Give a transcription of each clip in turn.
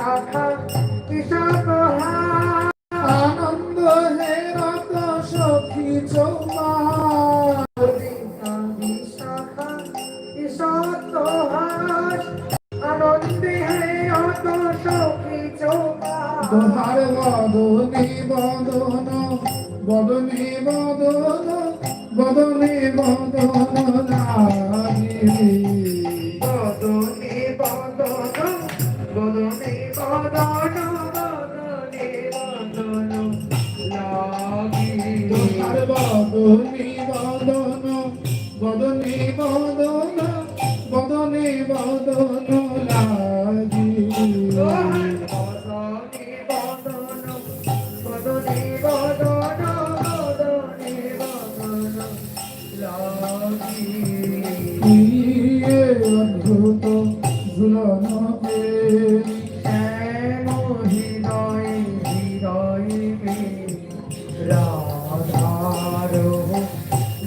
শাখা কৃষক আনন্দ হে রত সখী চৌমার শাখা কৃষক আনন্দে হে অত সখী চৌকা দোহার বদনে বদন বদনে বদন বদনে বদন লাগিবে বদনে বদন বদনে বদন বদনে বদন লাগি বদনে ইয়ে অদ্ভুত ঝুলন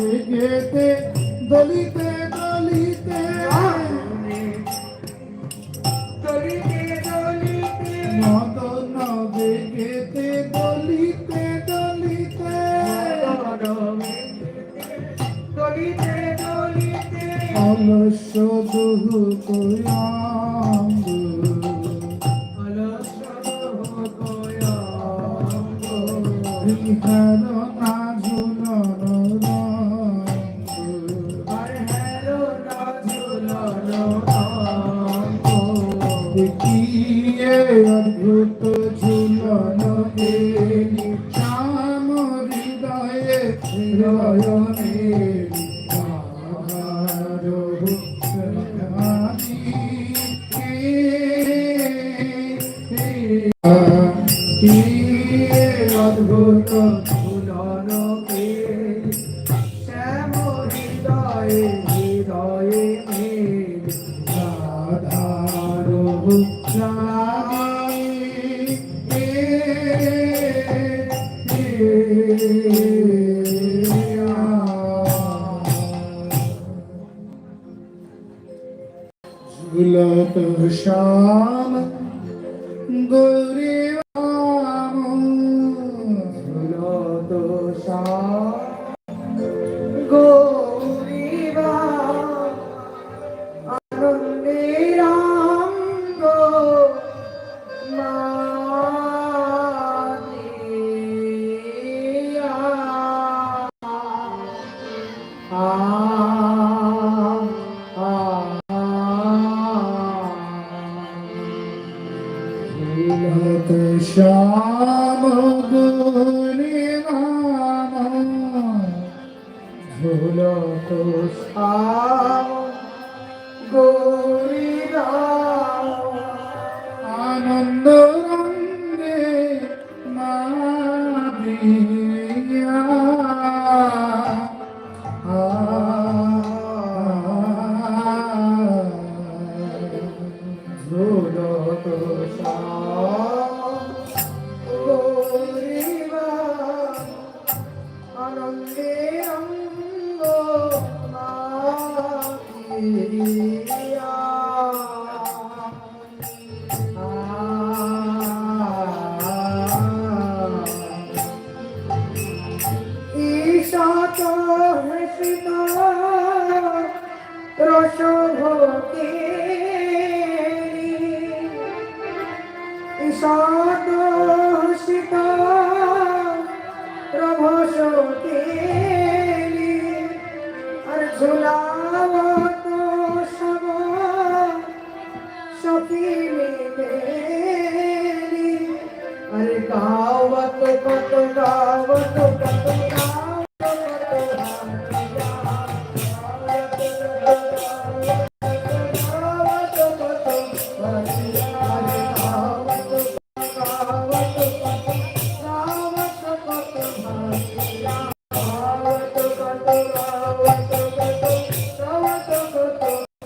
মদন বেগেতে দলিতে দলিতে মদন বেগেতে দলিতে দলিতে অলস দুহু কয়াঙ্গ বিহার না ঝুলন ঝুলন এলি শ্যাম হৃদয়ে হৃদয়নে অদ্ভুত ঝুলত শ্যাম গৌরী ঝুলত শ্যাম শ্যাম গৌরী ঝুলত শ্যাম শুভকে সদোষিত প্রভু শোকে আর ঝুলাব তো সব সখী মিলে আর গাওত কত গাওত কত গাওত কত গাওত